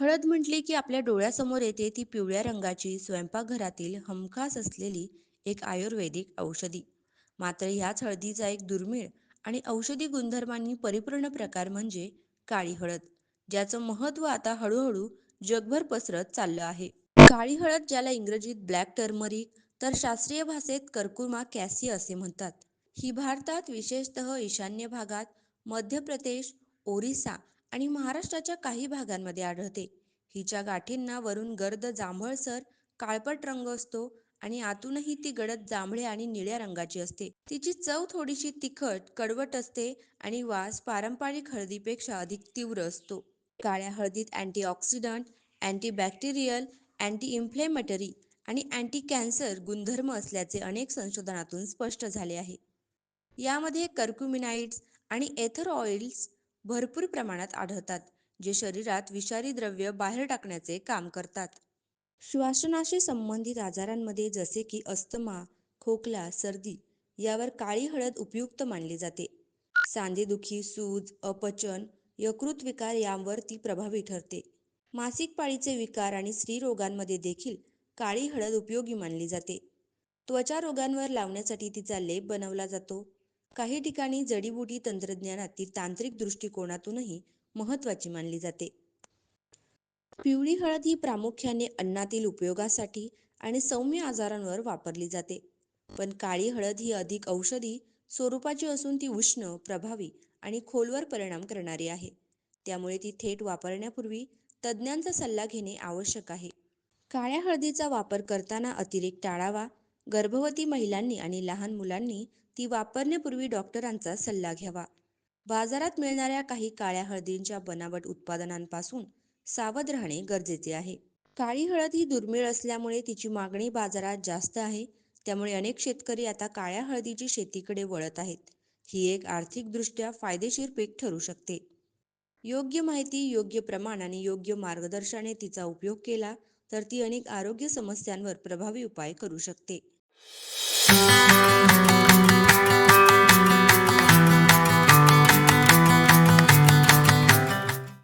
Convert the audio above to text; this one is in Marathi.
हळद म्हटली की आपल्या डोळ्यासमोर येते ती पिवळ्या रंगाची स्वयंपाकघरातील हमखास असलेली एक आयुर्वेदिक औषधी. मात्र ह्याच हळदीचा एक दुर्मिळ आणि औषधी गुणधर्मांनी परिपूर्ण प्रकार म्हणजे काळी हळद ज्याचं महत्त्व आता हळूहळू जगभर पसरत चाललं आहे. काळी हळद ज्याला इंग्रजीत ब्लॅक टर्मरिक तर शास्त्रीय भाषेत कर्कुमा कॅसी असे म्हणतात. ही भारतात विशेषतः ईशान्य भागात मध्य प्रदेश ओरिसा आणि महाराष्ट्राच्या काही भागांमध्ये आढळते. हिच्या गाठींना वरून गर्द जांभळसर काळपट रंग असतो आणि आतूनही ती गडद जांभळ्या आणि निळ्या रंगाची असते. तिची चव थोडीशी तिखट कडवट असते आणि वास पारंपरिक हळदीपेक्षा अधिक तीव्र असतो. काळ्या हळदीत अँटीऑक्सिडंट अँटीबॅक्टेरियल अँटी इन्फ्लेमेटरी आणि अँटी कॅन्सर गुणधर्म असल्याचे अनेक संशोधनातून स्पष्ट झाले आहे. यामध्ये कर्क्युमिनाइड्स आणि एथर ऑइल्स भरपूर प्रमाणात आढळतात जे शरीरात विषारी द्रव्य बाहेर टाकण्याचे काम करतात. श्वासनाशी संबंधित आजारांमध्ये जसे की अस्थमा खोकला सर्दी यावर काळी हळद उपयुक्त मानली जाते. सांधेदुखी सूज अपचन यकृत विकार यांवर ती प्रभावी ठरते. मासिक पाळीचे विकार आणि स्त्रीरोगांमध्ये देखील काळी हळद उपयोगी मानली जाते. त्वचा रोगांवर लावण्यासाठी तिचा लेप बनवला जातो. काही ठिकाणी जडीबुटी तंत्रज्ञानातील तांत्रिक दृष्टिकोनातूनही महत्त्वाची मानली जाते. पिवळी हळद ही प्रामुख्याने अन्नातील उपयोगासाठी आणि सौम्य आजारांवर वापरली जाते. पण काळी हळद ही अधिक औषधी स्वरूपाची असून ती उष्ण प्रभावी आणि खोलवर परिणाम करणारी आहे. त्यामुळे ती थेट वापरण्यापूर्वी तज्ज्ञांचा सल्ला घेणे आवश्यक आहे. काळ्या हळदीचा वापर करताना अतिरेक टाळावा गर्भवती महिलांनी आणि लहान मुलांनी ती वापरण्यापूर्वी डॉक्टरांचा सल्ला घ्यावा. बाजारात मिळणाऱ्या काही काळ्या हळदींच्या बनावट उत्पादनांपासून सावध राहणे गरजेचे आहे. काळी हळद ही दुर्मिळ असल्यामुळे तिची मागणी बाजारात जास्त आहे. त्यामुळे अनेक शेतकरी आता काळ्या हळदीची शेतीकडे वळत आहेत. ही एक आर्थिकदृष्ट्या फायदेशीर पीक ठरू शकते. योग्य माहिती योग्य प्रमाण आणि योग्य मार्गदर्शनाने तिचा उपयोग केला तर ती अनेक आरोग्य समस्यांवर प्रभावी उपाय करू शकते. Thank you.